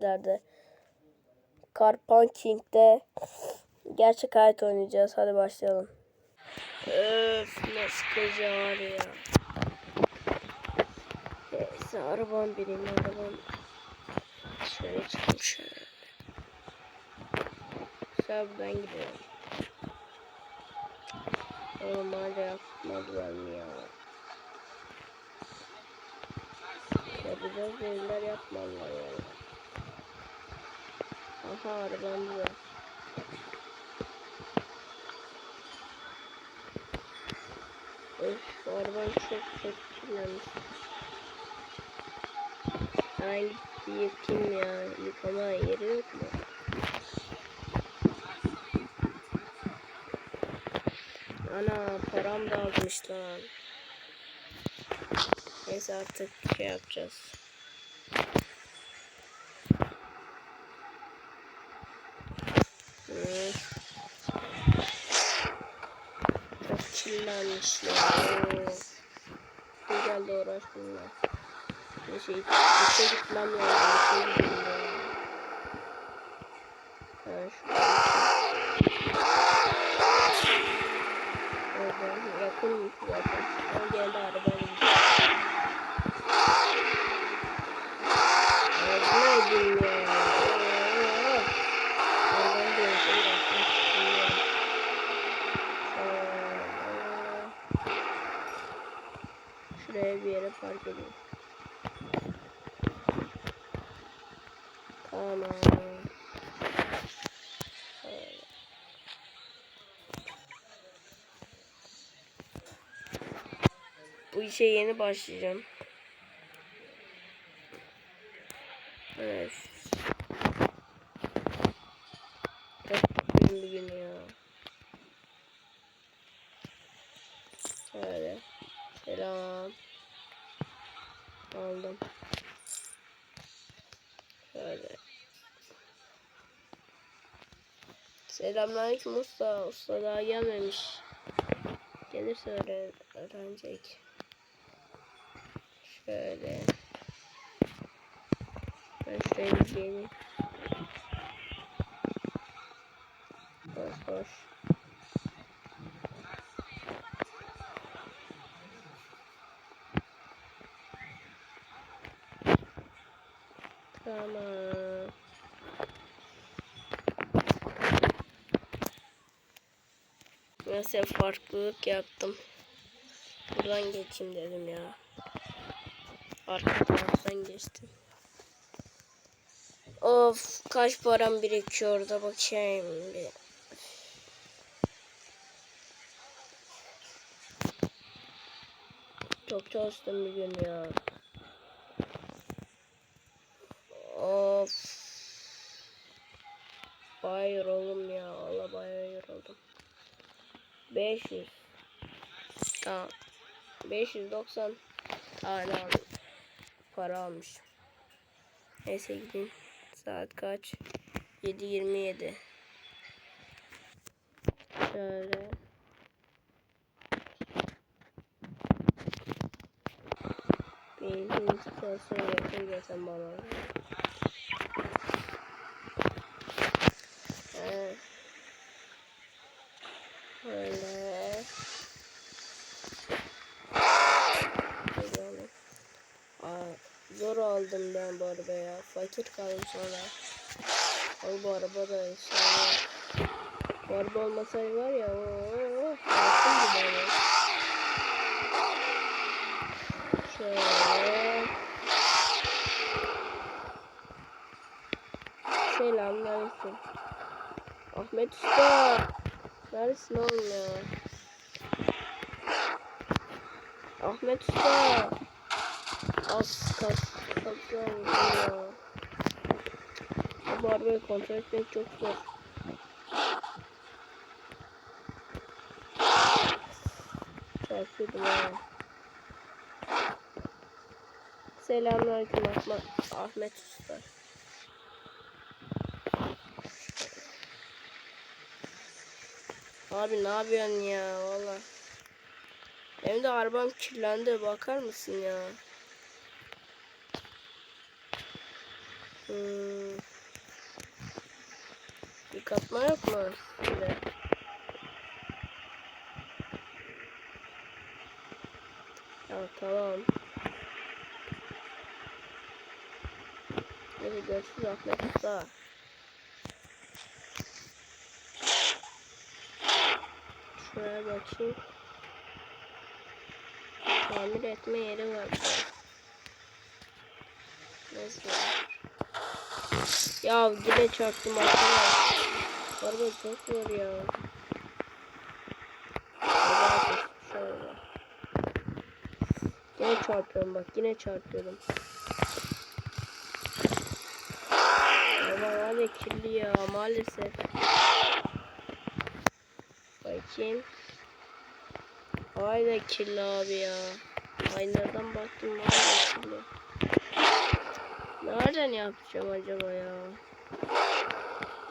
derdi. Car Punking'de gerçek hayat oynayacağız. Hadi başlayalım. Öf ne sıkıcı var ya. Neyse arabam bineyim arabam. Şöyle çıkayım şöyle. Güzel buradan gidiyorum. Oğlum hala yapmadılar mı ya? Yapacağız dediler yapmadılar yani. Aha arabam burada. Öf arabam çok kötü kirlenmiş. Bir yıkayayım ya. Yıkama yeri yok mu? Ana param da azmış lan. Neyse artık şey yapacağız. Hmm. Çok kirlenmiş ya. Bir geldi uğraş bunlar. Neyse işe gitmem lazım. İşe gideyim ya. Ben şurada Tamam. Bu işe yeni başlayacağım. Evet. Mutluyum bugün ya. Şöyle. Selam. Aldım. Şöyle. Selamünaleyküm usta. Usta daha gelmemiş. Gelirse öyle öğrenecek. Şöyle. Ben şuraya bir geleyim. Boş boş. Tamam. Mesela farklılık yaptım. Buradan geçeyim dedim ya. Arka taraftan geçtim. Of kaç param birikiyor orada bakayım bir. Çok çalıştım bir gün ya. Of. Bayağı yoruldum 500. Tamam. 590 tane aldım. Para almış. Neyse gideyim. Saat kaç? 7.27. Şöyle. Benzin istasyonu yakın gelsen bana. Evet. Böyle. Böyle. Aa, zor aldım ben bu arabaya. Fakir kaldım sonra. Al bu araba da inşallah. Bu araba olmasaydı var ya o hayatımdı böyle. Şöyle. Selamünaleyküm. Ahmet Usta. Neredesin oğlum ya? Ahmet Usta. Az ya. Bu arabayı kontrol etmek çok zor. Çarpıyordum ha. Selamünaleyküm Ahmet, Ahmet Usta. Abi ne yapıyorsun ya valla. Benim de arabam kirlendi bakar mısın ya? Hmm. Yıkatma yok mu? Şöyle. Ya tamam. Hadi görüşürüz Ahmet Usta. Şuraya bakayım. Tamir etme yeri var burada. Ya yine çarptım arkadaş. Araba çok zor ya. Şöyle. Yine çarpıyorum bak yine çarpıyorum. Ama hadi kirli ya maalesef. Bakayım. Hala kirli abi ya. Aynadan baktım hala kirli. Nereden yapacağım acaba ya?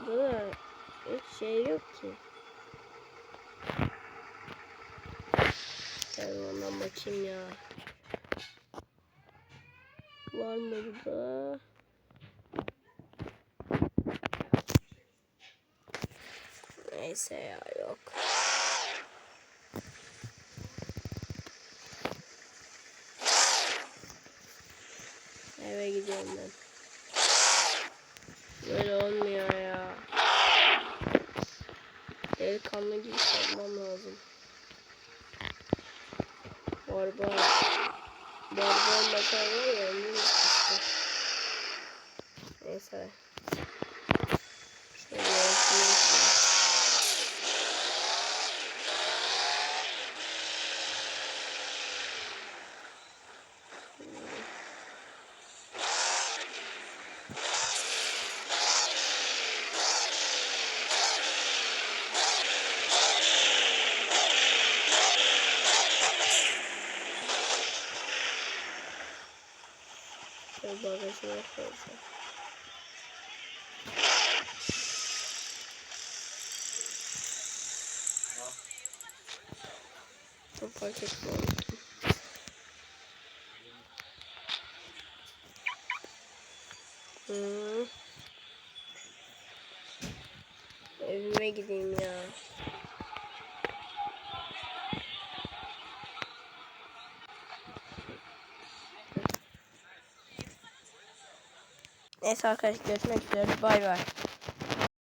Burada hiç şey yok ki. Gel ondan bakayım ya. Var mı burada? Neyse ya yok. Ben. Böyle olmuyor ya. Delikanlı gibi kalmam lazım. Barbar. Barbar mesela var ya. Neyse. Bagajına koyacağım. Paket mi oldu? Hmm. Evime gideyim ya. Neyse arkadaşlar görüşmek üzere. Bay bay.